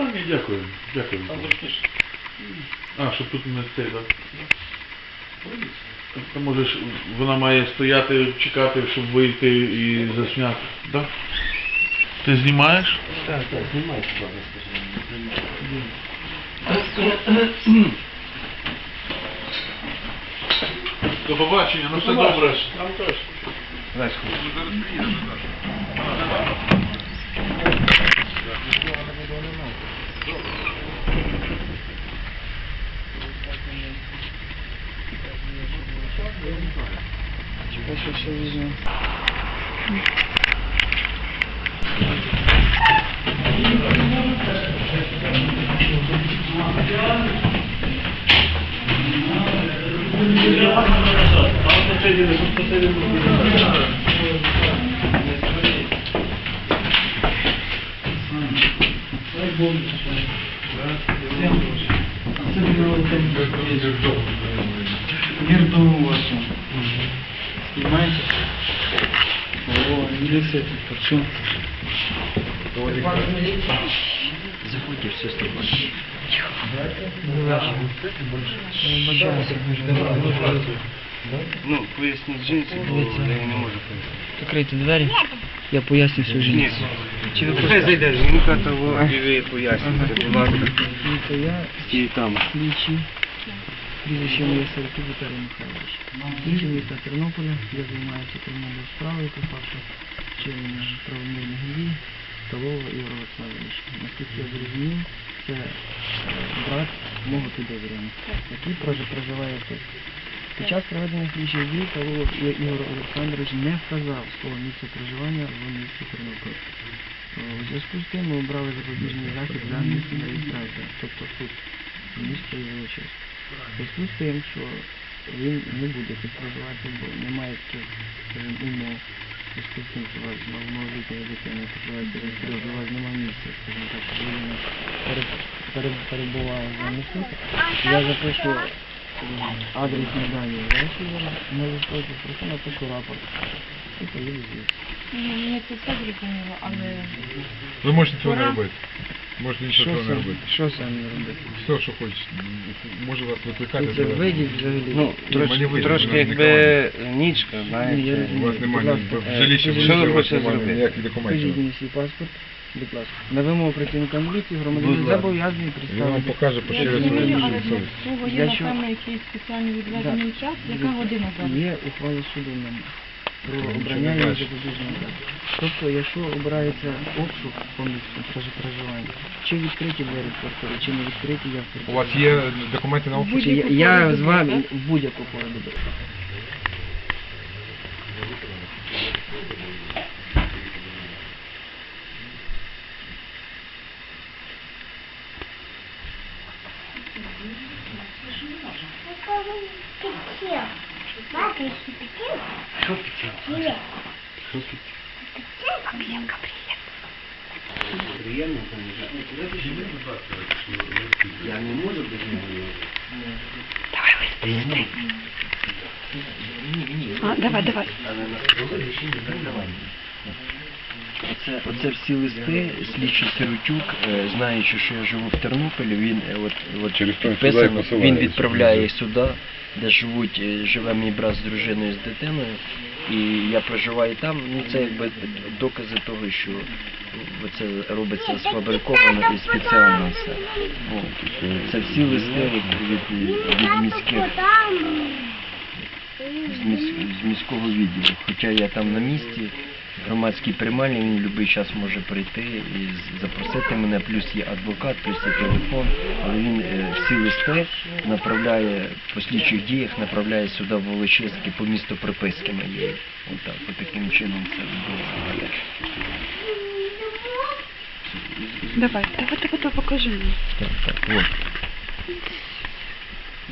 Та ні, дякую, дякую. А, щоб тут не цей, так? Та може ж вона має стояти, чекати, щоб вийти і засняти, так? Ти знімаєш? Так, так, знімай, ладно, До побачення, ну все добре. Там теж. дальше еще езжу. Мир дому вашему. Понимаете? О, милиция тут при чем? заходьте, все з тобою. Ну, поясніть жінці, бо я не можу пояснити. Закрийте двері. Я поясню всю Ні. жінку. Чи ви хай зайде жінка того, і ви поясните, будь ласка. Жінка, я І там. слідчий. Прізвище моє Сарків Віталій Михайлович. Слідчий міста Тернополя. Я займаюся кримінальною справою по факту вчинення правомірних дій Столова Ігор Олександрович. Наскільки я зрозумів, це е, брат мого підозрюваного, який прожи- проживає тут. Під час проведення слідчих дій Столов Ігор Олександрович не вказав свого місця проживання в місті Тернопіль. Е, У зв'язку з тим ми обрали запобіжний захід для місця реєстрації, тобто тут місто Єврочесть. В зв'язку з тим, що він не буде тут проживати, бо немає таких, скажімо, умов. В у вас малолітня дитина проживає реєструє, у вас немає місця, скажімо так, людина пере- пере- перебувала в вами тут. Я запишу м, адресні дані ваші на листочок, просто напишу рапорт і поїду звідси. Ні, Мені це все зрозуміло, але Ви можете цього не робити. Можете Що нічого не робити. що сам не робити? Все, що хочете. Може вас викликати. Це вийдіть взагалі. Ну, трошки, вийде, трошки якби нічка, Ні, знаєте. У вас немає скажіть, в що ви хочете зробити? ніяких документів. мені свій паспорт, будь ласка. На вимогу працівника міліції громадянин зобов'язаний Він вам представити. покаже, я поширює свою але для совість. цього є, напевно, якийсь спеціальний відведений час. Яка година зараз? Є ухвала суду на про обрання і запобіжного. Тобто, якщо обирається обшук по місцю скажу, проживання, чи відкриті двері в квартирі, чи не відкриті, я У вас є документи на обшук? Чи я, я з вами в будь-яку пору доби. Що? Приємно, конечно. Я не можу без нього. Давай А, давай, давай. Оце, оце всі листи, слідчий Сиротюк, е, знаючи, що я живу в Тернополі, він е, от, от Через те, що підписано, посилає, він відправляє сюди, де живуть, е, живе мій брат з дружиною, з дитиною, і я проживаю там. Ну це якби докази того, що це робиться сфабриковано і спеціально все. От. Це всі листи от, від, від міських з, міс, з міського відділу. Хоча я там на місці, громадський приймальні, він будь-який час може прийти і запросити мене, плюс є адвокат, плюс є телефон, але він е, всі листи направляє по слідчих діях, направляє сюди в Волочиськи по місту приписки моєї. Отак, от таким чином це відбувається. Давай, давай, давай, давай, покажи мені. Так, так, от.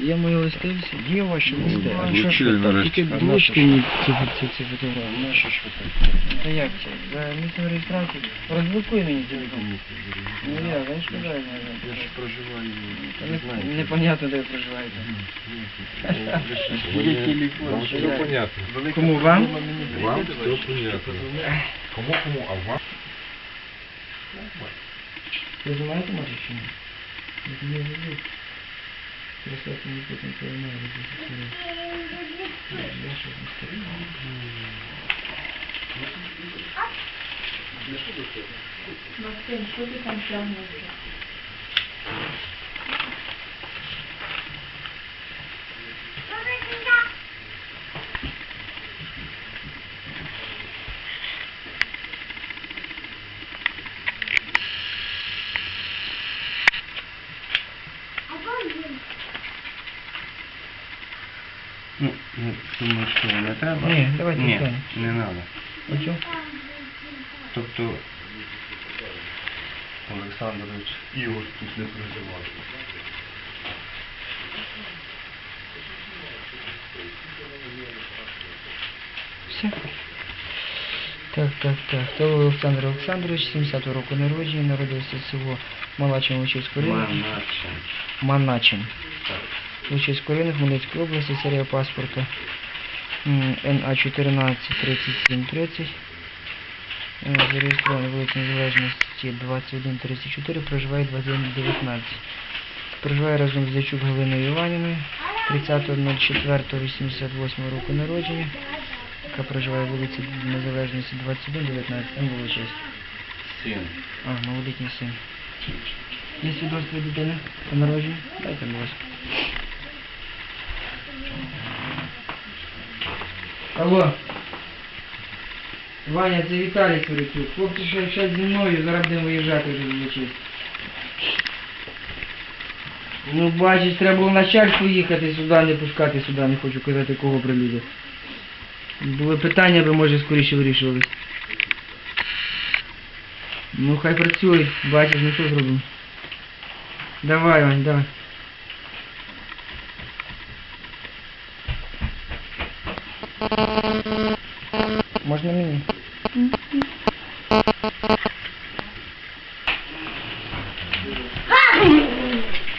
Є мої листи всі. Є ваші листи, а що ж ви так? нарешті. Тільки ж? мені ці, ці, ці фотографії. На що ж ви так? Та як це? За місцем реєстрації. Розблокуй мені телефон. Ну я, знаєш, куди я Я ж проживаю, не не- знаю. Непонятно, де ви проживаєте. Є телефон. Все понятно. Кому вам? Вам все понятно. Кому, кому, а вам? Ви знаєте, може, чи ні? Як не ведуть. Просто не потім приймає Я сейчас не скажу. Максим, что ты там тягнешся? Ну, ну, думаю, що не треба. Ні, давайте Ні, не треба. Чого? Тобто Олександрович Ігор тут не проживав. Все. Так, так, так. То Олександр Олександрович, 70 року народження, народився в село Малачин Лучицького району. Маначе. Маначин. Так. Лучицького району, Хмельницької області, серія паспорта НА 14 37 30. Е, Зареєстрований вулиця Незалежності 2134, проживає 2119. Проживає разом з Зячук Галиною Іванівною, 30.04.88 року народження, яка проживає в вулиці Незалежності 2119, там було честь. Син. А, малолітній син. Є свідоцтво дитини по народженню? Дайте, будь ласка. Алло. Ваня, це Віталій Сверчук. Хлопці ще ще зі мною, зараз будемо виїжджати вже звучить. Ну, бачиш, треба було начальству їхати сюди, не пускати сюди, не хочу казати, кого прилюдять. Були питання, би може скоріше вирішувались. Ну хай працюють, бачиш, ну що зробимо. Давай, Вань, давай. Можна мені?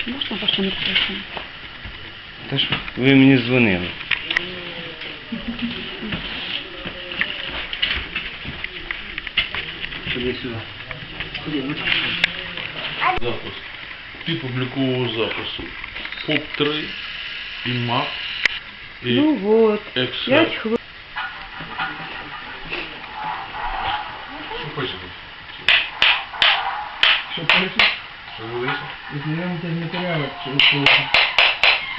Можна ваше мікрофон? Та ж ви мені дзвонили. Ходи сюди. Ходи, ну. Запис. Ти публіковував запису. ФОП-3 і МАП і Ну вот, Excel. п'ять хвилин. Візьмемо з матеріалів, що ви хочете.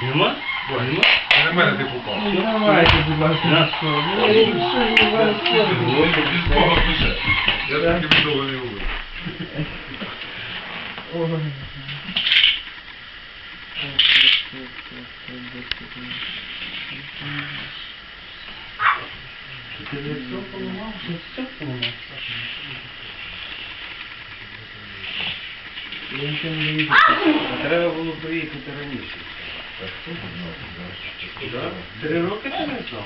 Нема? Нема? На мене ти попав. Ну давайте, будь ласка, ну що, ну я рішую, я вас Без кого пише. Я Так. таки нічого не говорю. Ой. Вже все поламав? Ти все поламав? Я нічого не вижу. Треба було приїхати раніше. Три роки ти не знав?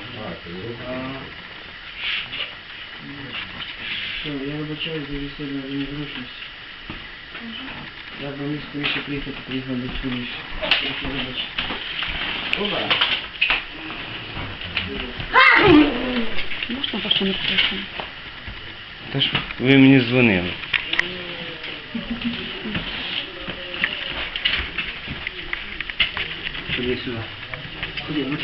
Все, я вибачаю за за незручність. Я б міг скоріше приїхати, приїхав до скоріше. Прошу вибачити. Опа. Можна ваше мікрофон? Та ж ви мені дзвонили. Ходи сюди. Ходи, ну.